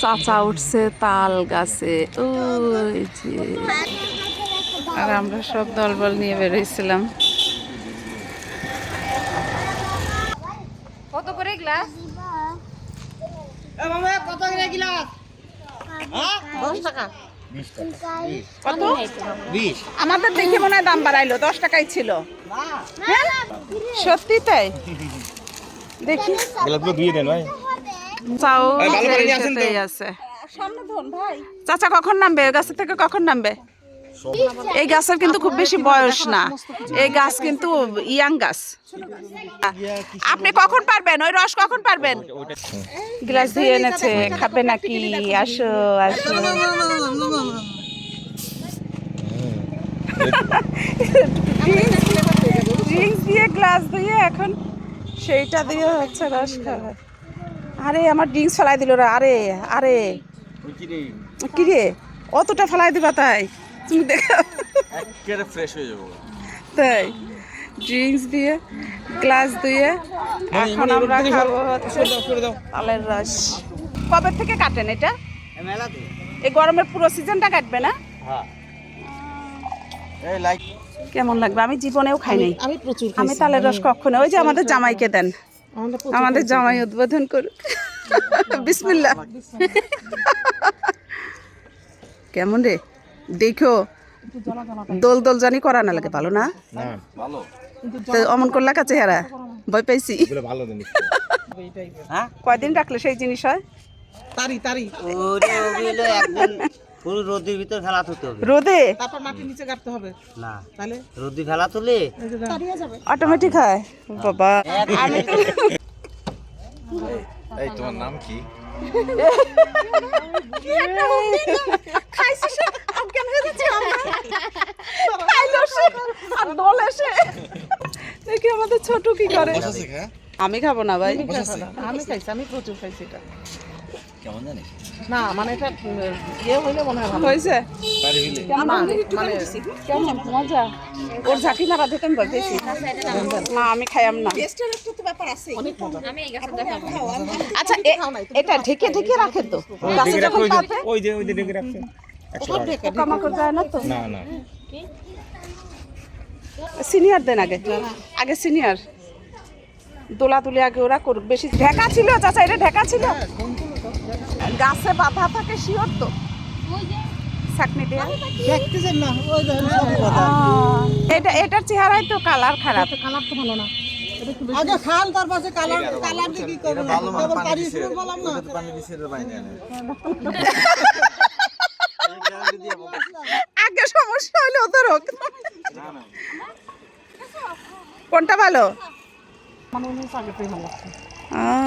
চাচা উঠছে তাল গাছে। ওই যে। আর আমরা সব দলবল নিয়ে বেরোইছিলাম কত করে গ্লাস? কত আমাদের দেখে মনে হয় দাম বাড়াইলো দশ টাকাই ছিল। হ্যাঁ? সত্যি তাই? দেখি দিয়ে দেন ভাই। চাও এই ভালো করে নিয়ে আসেন তো। সেটাই আছে। চাচা কখন নামবে? গাছের থেকে কখন নামবে? এই গাছের কিন্তু খুব বেশি বয়স না। এই গাছ কিন্তু ইয়াং গাছ। আপনি কখন পারবেন? ওই রস কখন পারবেন? গ্লাস ধুয়ে এনেছে। খাবে নাকি? আসো আসো। ড্রিঙ্কস দিয়ে গ্লাস দিয়ে এখন সেইটা দিয়ে হচ্ছে রস খাবে আরে আমার ড্রিঙ্কস ফেলাই দিল রে আরে আরে। কি রে? অতটা ফেলাই দিবা তাই? তুমি দেখো ফ্রেশ হয়ে যাব। তাই? ড্রিঙ্কস দিয়ে গ্লাস দিয়ে এখন আমরা খাব তালের রস। কবে থেকে কাটেন এটা? এই গরমের পুরো সিজনটা কাটবে না? লাইক কেমন লাগবে? আমি জীবনেও খাই নাই। আমি প্রচুর আমি তালের রস কখনো ওই যে আমাদের জামাইকে দেন। আমাদের জামাই উদ্বোধন করুক। বিসমিল্লা কেমন রে? দেখো দোল দোল জানি করা না লাগে ভালো না? অমন করলা কাছে হেরা? ভয় পাইছি। কয়দিন রাখলে সেই জিনিস হয়? তারি তারি। ওরে ওগুলো একদিন পুরো রোদের ভিতর ফেলা তুলতে হবে। রোদে? তারপর মাটির নিচে গাড়তে হবে। না। তাহলে? রোদি ফেলা তুলে যাবে। অটোমেটিক হয়? বাবা। আমি এই তোমার নাম কি? হয়ে দেখি আমাদের ছোট কি করে। আমি খাব না ভাই। আমি খাইছি আমি প্রচুর খাইছি এটা। কেমন জানিস না মানে এটা ইয়ে হইলে মনে হয় হয়েছে? মানে কেমন? মজা? ওর ঝাঁকি না বাঁধে আমি বলতেছি না আমি খাইয়াম না। আচ্ছা এটা ঢেকে ঢেকে রাখে তো? গাছে যখন পাবে ওই যে ওই যে ডেকে রাখছে। পোকামাকড় যায় না তো? না না। সিনিয়র দেন আগে। আগে সিনিয়র। দোলা তুলে আগে ওরা করুক। বেশি ঢেকা ছিল চাচা এটা ঢেকা ছিল। গাছে বাঁধা থাকে শিওর তো? এটা এটার চেহারাই তো কালার খারাপ। কালার তো ভালো না। আগে খান তারপর কালার কালার দিয়ে কি করবেন পানি শুরু বললাম না। পানি দিছে রে বাইরে আগে সমস্যা হলে ওদের হোক কোনটা ভালো? মানে ভালো আহ,